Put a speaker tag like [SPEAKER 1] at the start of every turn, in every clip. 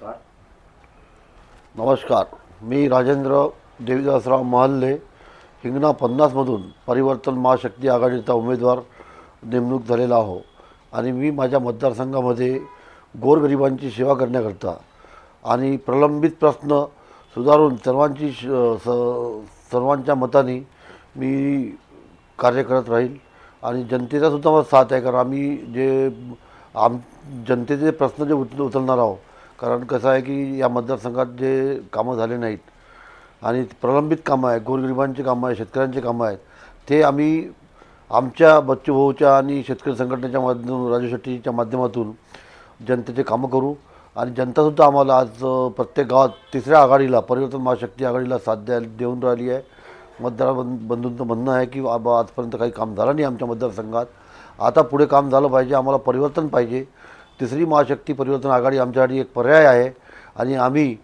[SPEAKER 1] नमस्कार.
[SPEAKER 2] नमस्कार. मी राजेंद्र देवीदासराव महल्ले हिंगणा पन्नासमधून परिवर्तन महाशक्ती आघाडीचा उमेदवार नेमणूक झालेला आहो आणि मी माझ्या मतदारसंघामध्ये गोरगरिबांची सेवा करण्याकरता आणि प्रलंबित प्रश्न सुधारून सर्वांची श स सर्वांच्या मताने मी कार्य करत राहील आणि जनतेचासुद्धा मला साथ आहे कारण आम्ही जे आम जनतेचे प्रश्न जे उचल उचलणार आहोत कारण कसं आहे की या मतदारसंघात जे कामं झाले नाहीत आणि प्रलंबित कामं आहे गोरगरिबांची कामं आहे शेतकऱ्यांची कामं आहेत ते आम्ही आमच्या बच्चू भाऊच्या आणि शेतकरी संघटनेच्या माध्यमातून राजू शेट्टीच्या माध्यमातून जनतेचे कामं करू. आणि जनतासुद्धा आम्हाला आज प्रत्येक गावात तिसऱ्या आघाडीला परिवर्तन महाशक्ती आघाडीला साथ द्या देऊन राहिली आहे. मतदार बंधूंचं म्हणणं आहे की बाबा आजपर्यंत काही काम झालं नाही आमच्या मतदारसंघात. आता पुढे काम झालं पाहिजे आम्हाला परिवर्तन पाहिजे. तिसरी महाशक्ती परिवर्तन आघाडी आमच्यासाठी एक पर्याय आहे. आणि आम्ही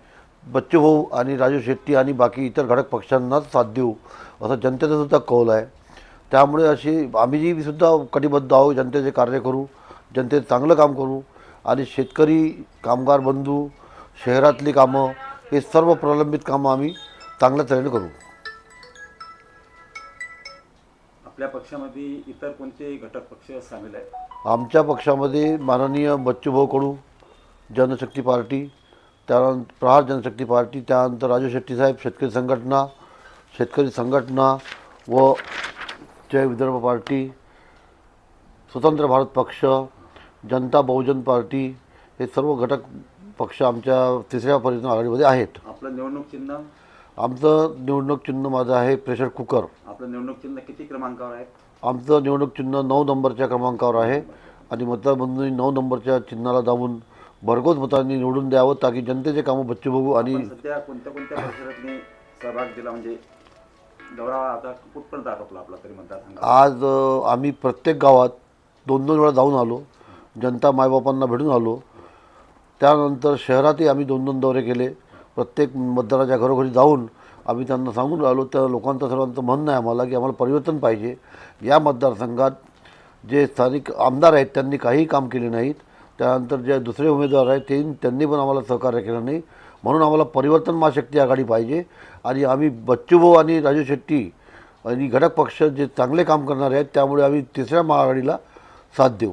[SPEAKER 2] बच्चूभाऊ आणि राजू शेट्टी आणि बाकी इतर घटक पक्षांनाच साथ देऊ असं जनतेचा सुद्धा कौल आहे. त्यामुळे अशी आम्ही जी सुद्धा कटिबद्ध आहोत जनतेचे कार्य करू जनतेचं चांगलं काम करू आणि शेतकरी कामगार बंधू शहरातली कामं हे सर्व प्रलंबित कामं आम्ही चांगल्या तऱ्हेने करू.
[SPEAKER 1] आपल्या पक्षामध्ये इतर कोणते घटक पक्ष सामील आहेत?
[SPEAKER 2] आमच्या पक्षामध्ये माननीय बच्चूभाऊ कडू जनशक्ती पार्टी त्यानंतर प्रहार जनशक्ती पार्टी त्यानंतर राजू शेट्टी साहेब शेतकरी संघटना शेतकरी संघटना व जय विदर्भ पार्टी स्वतंत्र भारत पक्ष जनता बहुजन पार्टी हे सर्व घटक पक्ष आमच्या तिसऱ्या परिवर्तन आघाडीमध्ये आहेत.
[SPEAKER 1] आपलं निवडणूक चिन्ह?
[SPEAKER 2] आमचं निवडणूक चिन्ह माझं आहे प्रेशर कुकर.
[SPEAKER 1] आपलं निवडणूक चिन्ह किती क्रमांकावर आहे?
[SPEAKER 2] आमचं निवडणूक चिन्ह नऊ नंबरच्या क्रमांकावर आहे. आणि मतदार बंधूंनी नऊ नंबरच्या चिन्हाला दाबून भरघोस मतांनी निवडून द्यावं ताकी जनतेचे कामं बच्चू बघू आणि
[SPEAKER 1] आपण सध्या कोणत्या कोणत्या परिसरातनी सहभाग दिला? म्हणजे दौरा आता कुठपर्यंत आटोपला आपला तरी मतदारसंघात?
[SPEAKER 2] आज अ, आम्ही प्रत्येक गावात दोन दोन वेळा जाऊन आलो. जनता मायबापांना भेटून आलो. त्यानंतर शहरातही आम्ही दोन दोन दौरे केले. प्रत्येक मतदाराच्या घरोघरी जाऊन आम्ही त्यांना सांगून राहिलो त्या लोकांचं सर्वांचं म्हणणं आहे आम्हाला की आम्हाला परिवर्तन पाहिजे. या मतदारसंघात जे स्थानिक आमदार आहेत त्यांनी काहीही काम केले नाहीत. त्यानंतर जे दुसरे उमेदवार आहेत ते त्यांनी पण आम्हाला सहकार्य केलं नाही. म्हणून आम्हाला परिवर्तन महाशक्ती आघाडी पाहिजे. आणि आम्ही बच्चूभाऊ आणि राजू शेट्टी आणि घटक पक्ष जे चांगले काम करणारे आहेत त्यामुळे आम्ही तिसऱ्या महाआघाडीला साथ देऊ.